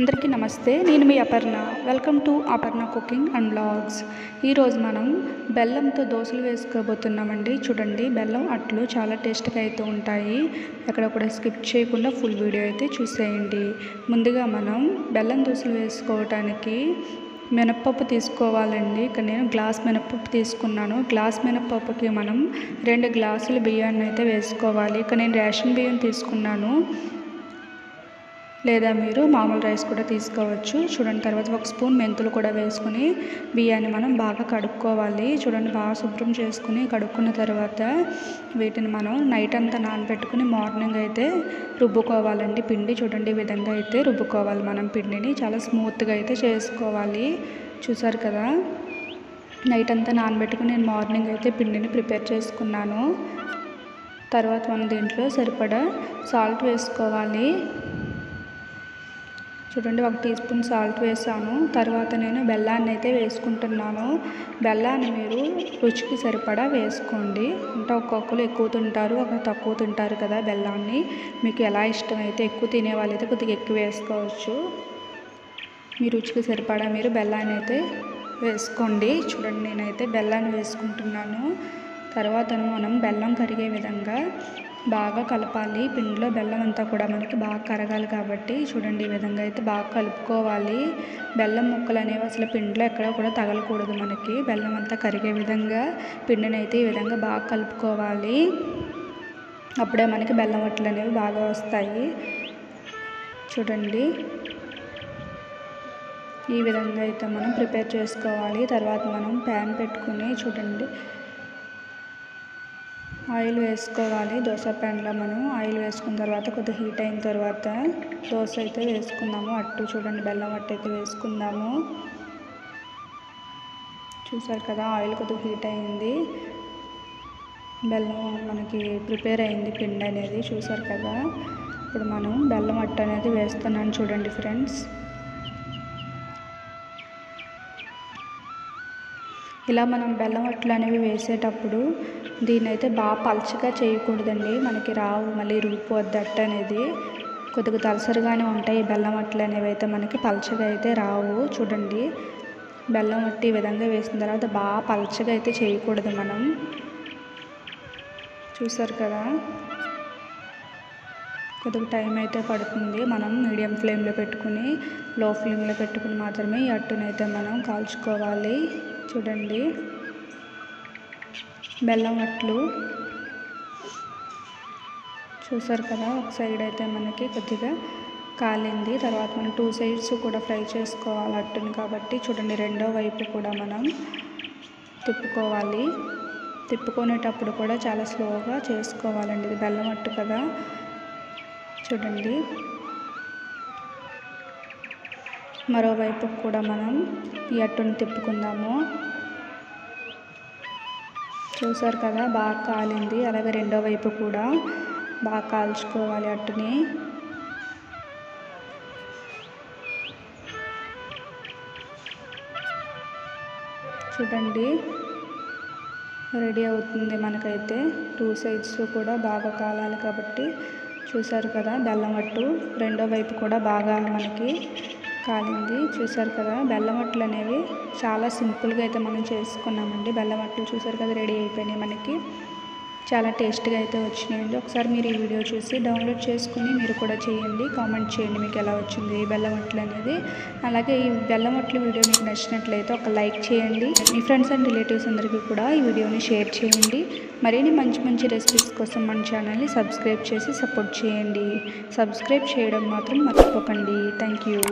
అందరికీ నమస్తే నేను మీ Aparna. Welcome to Aparna cooking and vlogs ఈరోజు మనం బెల్లంతో దోశలు వేసుకోబోతున్నామండి. చూడండి బెల్లం అట్లు చాలా టేస్ట్గా అయితే ఉంటాయి. ఎక్కడ కూడా స్కిప్ చేయకుండా ఫుల్ వీడియో అయితే చూసేయండి. ముందుగా మనం బెల్లం దోశలు వేసుకోవటానికి మినప్పప్పు తీసుకోవాలండి. ఇక్కడ నేను గ్లాస్ మినప్పప్పు తీసుకున్నాను. గ్లాస్ మినప్పప్పుకి మనం రెండు గ్లాసులు బియ్యాన్ని అయితే వేసుకోవాలి. ఇక్కడ నేను రేషన్ బియ్యం తీసుకున్నాను. లేదా మీరు మామూలు రైస్ కూడా తీసుకోవచ్చు. చూడండి తర్వాత ఒక స్పూన్ మెంతులు కూడా వేసుకుని బియ్యాన్ని మనం బాగా కడుక్కోవాలి. చూడండి బాగా శుభ్రం చేసుకుని కడుక్కున్న తర్వాత వీటిని మనం నైట్ అంతా నానబెట్టుకుని మార్నింగ్ అయితే రుబ్బుకోవాలండి. పిండి చూడండి ఈ విధంగా అయితే రుబ్బుకోవాలి మనం పిండిని. చాలా స్మూత్గా అయితే చేసుకోవాలి. చూసారు కదా? నైట్ అంతా నానబెట్టుకుని నేను మార్నింగ్ అయితే పిండిని ప్రిపేర్ చేసుకున్నాను. తర్వాత మనం దీంట్లో సరిపడా సాల్ట్ వేసుకోవాలి. చూడండి ఒక టీ స్పూన్ సాల్ట్ వేసాను. తర్వాత నేను బెల్లాన్ని అయితే వేసుకుంటున్నాను. బెల్లాన్ని మీరు రుచికి సరిపడా వేసుకోండి. అంటే ఒక్కొక్కరు ఎక్కువ తింటారు ఒకరు తక్కువ తింటారు కదా బెల్లాన్ని. మీకు ఎలా ఇష్టమైతే ఎక్కువ తినే వాళ్ళైతే కొద్దిగా ఎక్కువ వేసుకోవచ్చు. మీ రుచికి సరిపడా మీరు బెల్లాన్ని అయితే వేసుకోండి. చూడండి నేనైతే బెల్లాన్ని వేసుకుంటున్నాను. తర్వాత మనం బెల్లం కరిగే విధంగా బాగా కలపాలి. పిండిలో బెల్లం అంతా కూడా మనకి బాగా కరగాలి కాబట్టి చూడండి ఈ విధంగా అయితే బాగా కలుపుకోవాలి. బెల్లం ముక్కలు అనేవి అసలు పిండిలో ఎక్కడ కూడా తగలకూడదు మనకి. బెల్లం అంతా కరిగే విధంగా పిండిని అయితే ఈ విధంగా బాగా కలుపుకోవాలి. అప్పుడే మనకి బెల్లం వట్టలు అనేవి బాగా వస్తాయి. చూడండి. ఈ విధంగా అయితే మనం ప్రిపేర్ చేసుకోవాలి. తర్వాత మనం ప్యాన్ పెట్టుకుని చూడండి. ఆయిల్ వేసుకోవాలి. దోశ ప్యాన్లో మనం. ఆయిల్ వేసుకున్న తర్వాత కొద్దిగా హీట్ అయిన తర్వాత దోశ అయితే వేసుకుందాము. అట్టు చూడండి బెల్లం అట్టు అయితే వేసుకుందాము. చూసారు కదా ఆయిల్ కొద్దిగా హీట్ అయింది. బెల్లం మనకి ప్రిపేర్ అయింది పిండి అనేది. చూసారు కదా ఇప్పుడు మనం బెల్లం అట్టు అనేది వేస్తున్నాను చూడండి ఫ్రెండ్స్. ఇలా మనం బెల్లం అట్లు అనేవి వేసేటప్పుడు దీన్ని అయితే బాగా పలచగా చేయకూడదండి. మనకి రావు మళ్ళీ రూపు అట్ట అనేది కొద్దిగా తలసరిగానే ఉంటాయి బెల్లం అట్లు అనేవి అయితే మనకి పలచగా అయితే రావు. చూడండి. బెల్లం అట్టి ఈ విధంగా వేసిన తర్వాత బాగా పలచగా అయితే చేయకూడదు మనం. చూసారు కదా? కొద్దిగా టైం అయితే పడుతుంది మనం మీడియం ఫ్లేమ్లో పెట్టుకుని లో ఫ్లేమ్లో పెట్టుకుని మాత్రమే ఈ అట్టునైతే మనం కాల్చుకోవాలి. చూడండి. బెల్లం అట్లు. చూసారు కదా ఒక సైడ్ అయితే మనకి కొద్దిగా కాలింది. తర్వాత మనం టూ సైడ్స్ కూడా ఫ్రై చేసుకోవాలి అట్టుని కాబట్టి చూడండి రెండో వైపు కూడా మనం తిప్పుకోవాలి. తిప్పుకునేటప్పుడు కూడా చాలా స్లోగా చేసుకోవాలండి. ఇది బెల్లం అట్టు కదా. చూడండి. మరోవైపు కూడా మనం ఈ అట్టుని తిప్పుకుందాము. చూసారు కదా బాగా కాలింది. అలాగే రెండో వైపు కూడా బాగా కాల్చుకోవాలి అట్టుని. చూడండి రెడీ అవుతుంది మనకైతే. టూ సైడ్స్ కూడా బాగా కాలాలి కాబట్టి చూసారు కదా బెల్లం అట్టు. రెండో వైపు కూడా బాగా మనకి కాలింది చూసారు కదా బెల్లం అట్లు అనేవి చాలా సింపుల్గా అయితే మనం చేసుకున్నామండి. బెల్లం అట్లు చూసారు కదా రెడీ అయిపోయినాయి మనకి. చాలా టేస్ట్గా అయితే వచ్చినాయండి. ఒకసారి మీరు ఈ వీడియో చూసి డౌన్లోడ్ చేసుకుని మీరు కూడా చేయండి. కామెంట్ చేయండి మీకు ఎలా వచ్చింది ఈ బెల్లం వట్లు అనేది. అలాగే ఈ బెల్లం వట్లు వీడియో మీకు నచ్చినట్లయితే ఒక లైక్ చేయండి. మీ ఫ్రెండ్స్ అండ్ రిలేటివ్స్ అందరికీ కూడా ఈ వీడియోని షేర్ చేయండి. మరిన్ని మంచి మంచి రెసిపీస్ కోసం మన ఛానల్ని సబ్స్క్రైబ్ చేసి సపోర్ట్ చేయండి. సబ్స్క్రైబ్ చేయడం మాత్రం మర్చిపోకండి. Thank you.